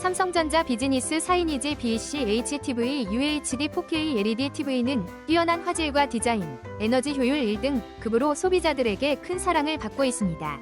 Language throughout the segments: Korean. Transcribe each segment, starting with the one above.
삼성전자 비즈니스 4인이지 BC HTV UHD 4K LED TV는 뛰어난 화질과 디자인, 에너지 효율 1등 급으로 소비자들에게 큰 사랑을 받고 있습니다.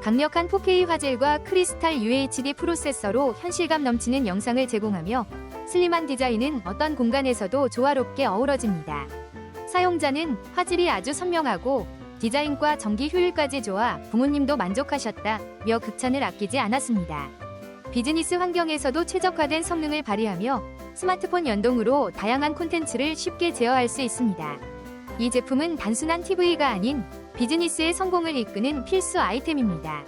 강력한 4K 화질과 크리스탈 UHD 프로세서로 현실감 넘치는 영상을 제공하며 슬림한 디자인은 어떤 공간에서도 조화롭게 어우러집니다. 사용자는 화질이 아주 선명하고 디자인과 전기 효율까지 좋아 부모님도 만족하셨다며 극찬을 아끼지 않았습니다. 비즈니스 환경에서도 최적화된 성능을 발휘하며 스마트폰 연동으로 다양한 콘텐츠를 쉽게 제어할 수 있습니다. 이 제품은 단순한 TV가 아닌 비즈니스의 성공을 이끄는 필수 아이템입니다.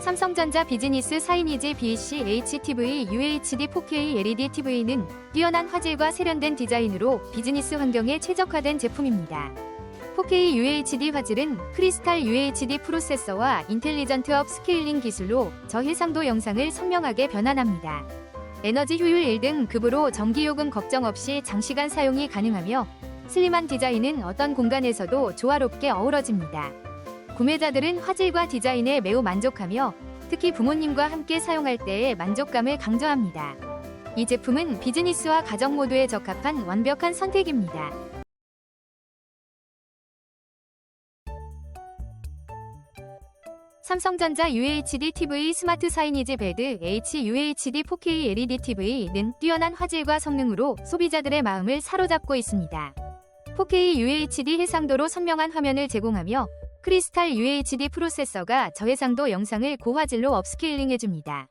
삼성전자 비즈니스 4인이지 BC HTV UHD 4K LED TV는 뛰어난 화질과 세련된 디자인으로 비즈니스 환경에 최적화된 제품입니다. 4K UHD 화질은 크리스탈 UHD 프로세서와 인텔리전트 업 스케일링 기술로 저해상도 영상을 선명하게 변환합니다. 에너지 효율 1등 급으로 전기요금 걱정 없이 장시간 사용이 가능하며 슬림한 디자인은 어떤 공간에서도 조화롭게 어우러집니다. 구매자들은 화질과 디자인에 매우 만족하며 특히 부모님과 함께 사용할 때의 만족감을 강조합니다. 이 제품은 비즈니스와 가정 모두에 적합한 완벽한 선택입니다. 삼성전자 UHD TV 스마트 사이니지 베드 HUHD 4K LED TV는 뛰어난 화질과 성능으로 소비자들의 마음을 사로잡고 있습니다. 4K UHD 해상도로 선명한 화면을 제공하며 크리스탈 UHD 프로세서가 저해상도 영상을 고화질로 업스케일링해줍니다.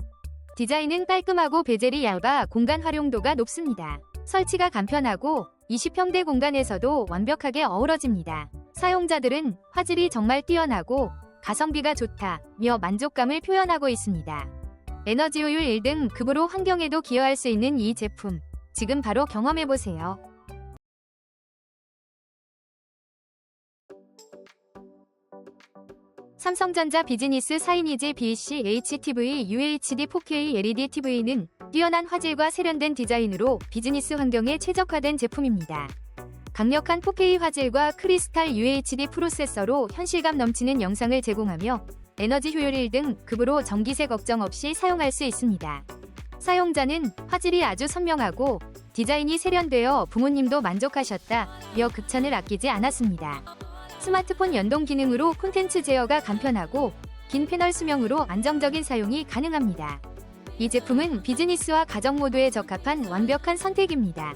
디자인은 깔끔하고 베젤이 얇아 공간 활용도가 높습니다. 설치가 간편하고 20평대 공간에서도 완벽하게 어우러집니다. 사용자들은 화질이 정말 뛰어나고 가성비가 좋다며 만족감을 표현하고 있습니다. 에너지 효율 1등 급으로 환경에도 기여할 수 있는 이 제품. 지금 바로 경험해보세요. 삼성전자 비즈니스 4인이지 BC HTV UHD 4K LED TV는 뛰어난 화질과 세련된 디자인으로 비즈니스 환경에 최적화된 제품입니다. 강력한 4K 화질과 크리스탈 UHD 프로세서로 현실감 넘치는 영상을 제공하며 에너지 효율 1등 급으로 전기세 걱정 없이 사용할 수 있습니다. 사용자는 화질이 아주 선명하고 디자인이 세련되어 부모님도 만족하셨다며 극찬을 아끼지 않았습니다. 스마트폰 연동 기능으로 콘텐츠 제어가 간편하고 긴 패널 수명으로 안정적인 사용이 가능합니다. 이 제품은 비즈니스와 가정 모두에 적합한 완벽한 선택입니다.